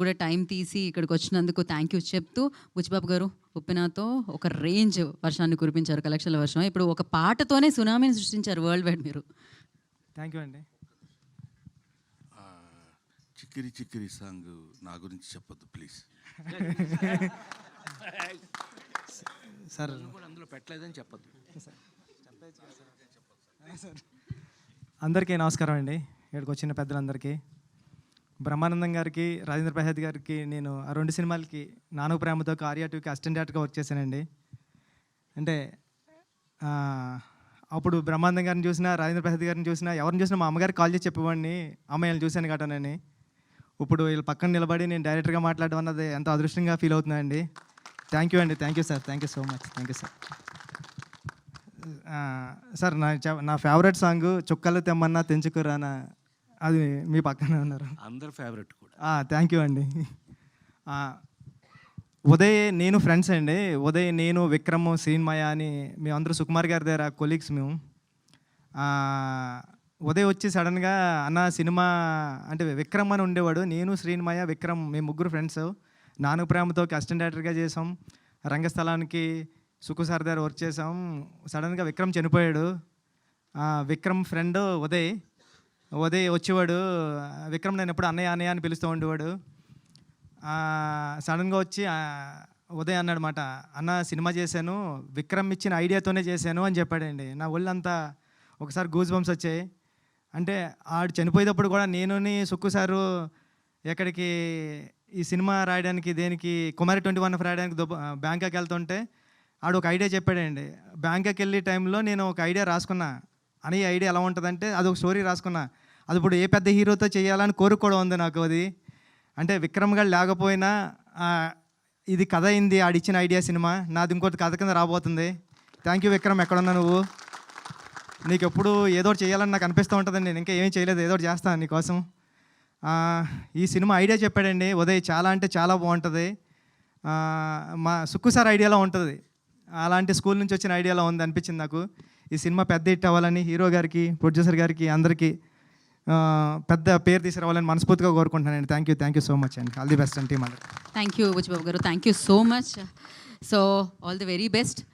కూడా టైం తీసి ఇక్కడికి వచ్చినందుకు థ్యాంక్ యూ చెప్తూ బుచ్చిబాబు గారు ఉప్పినాతో ఒక రేంజ్ వర్షాన్ని కురిపించారు కలెక్షన్ల వర్షం. ఇప్పుడు ఒక పాటతోనే సునామీని సృష్టించారు వరల్డ్ వైడ్ మీరు. థ్యాంక్ యూ అండి. చిక్కిరి చిక్కిరి సాంగ్ నా గురించి చెప్పొద్దు ప్లీజ్ సార్. అందులో పెట్టలేదని చెప్పదు అందరికీ నమస్కారం అండి. ఇక్కడికి వచ్చిన పెద్దలందరికీ. బ్రహ్మానందం గారికి రాజేంద్ర ప్రసాద్ గారికి నేను ఆ రెండు సినిమాలకి నాను ప్రేమతో కార్యా టూకి అసిస్టెంట్ డైరెక్టర్గా వర్క్ చేశానండి. అంటే అప్పుడు బ్రహ్మానందం గారిని చూసినా రాజేంద్ర ప్రసాద్ గారిని చూసినా ఎవరిని చూసినా మా అమ్మగారికి కాల్ చేసి చెప్పేవాడిని అమ్మాయిని చూశాను గటనని ఇప్పుడు వీళ్ళ పక్కన నిలబడి నేను డైరెక్టర్గా మాట్లాడడం అన్నది ఎంతో అదృష్టంగా ఫీల్ అవుతున్నానండి. థ్యాంక్ యూ అండి. Thank you sir thank you so much thank you sir sir నా నా ఫేవరెట్ సాంగ్ చుక్కలు తెమ్మన్నా తెంచుకురానా అది మీ పక్కనే ఉన్నారు. అందరి ఫేవరెట్ కూడా. థ్యాంక్ యూ అండి. ఉదయ్ నేను ఫ్రెండ్స్ అండి. ఉదయ్ నేను విక్రమ్ శ్రీన్మయ అని మేమందరూ సుకుమార్ గారి దగ్గర కొలీగ్స్ మేము. ఉదయ్ వచ్చి సడన్గా అన్న సినిమా అంటే విక్రమ్ అని ఉండేవాడు. నేను శ్రీన్మయ విక్రమ్ మేము ముగ్గురు ఫ్రెండ్స్ నాను ప్రేమతో అసిస్టెంట్ డైరెక్టర్గా చేసాం రంగస్థలానికి సుకు సార్ దగ్గర వర్క్ చేసాం సడన్గా విక్రమ్ చనిపోయాడు. విక్రమ్ ఫ్రెండ్ ఉదయ్ ఉదయ్ వచ్చేవాడు విక్రమ్ నేను ఎప్పుడు అన్నయ్య అన్నయ్య అని పిలుస్తూ ఉండేవాడు. సడన్గా వచ్చి ఉదయ్ అన్నాడు మాట అన్న సినిమా చేశాను విక్రమ్ ఇచ్చిన ఐడియాతోనే చేశాను అని చెప్పాడండి. నా ఒళ్ళంతా ఒకసారి గూజ్ బంప్స్ వచ్చాయి. అంటే ఆడు చనిపోయేటప్పుడు కూడా నేను సుక్కు సారు ఎక్కడికి ఈ సినిమా రాయడానికి దేనికి కుమారి ట్వంటీ వన్ రాయడానికి దుబ బ్యాంకాక్ వెళ్తుంటే ఆడు ఒక ఐడియా చెప్పాడండి. బ్యాంకాక్ వెళ్ళే టైంలో నేను ఒక ఐడియా రాసుకున్నా. అని ఐడియా ఎలా ఉంటుందంటే అది ఒక స్టోరీ రాసుకున్నా. అది ఇప్పుడు ఏ పెద్ద హీరోతో చేయాలని కోరుకోవడం కూడా ఉంది నాకు అది. అంటే విక్రమ్ గారు లేకపోయినా ఇది కథ అయింది ఆడిచ్చిన ఐడియా సినిమా. నాది ఇంకోటి కథ కింద రాబోతుంది. థ్యాంక్ యూ విక్రమ్ ఎక్కడున్నా నువ్వు? నీకు ఎప్పుడు ఏదో చేయాలని నాకు అనిపిస్తూ ఉంటుందండి. నేను ఇంకా ఏమీ చేయలేదు ఏదో చేస్తాను నీకోసం ఈ సినిమా ఐడియా చెప్పాడండి ఉదయ్ చాలా అంటే చాలా బాగుంటుంది. మా సుక్కు సార్ ఐడియాలో ఉంటుంది. అలాంటి స్కూల్ నుంచి వచ్చిన ఐడియాలో ఉంది అనిపించింది నాకు. ఈ సినిమా పెద్ద హిట్ అవ్వాలని హీరో గారికి ప్రొడ్యూసర్ గారికి అందరికీ. పెద్ద పేరు తీసుకురావాలని మనస్ఫూర్తిగా కోరుకుంటున్నానండి thank you thank you so much అండి. ఆల్ ది బెస్ట్ అండి టీమ్ థ్యాంక్ యూ బుచ్చిబాబు గారు. Thank you so much so all the very best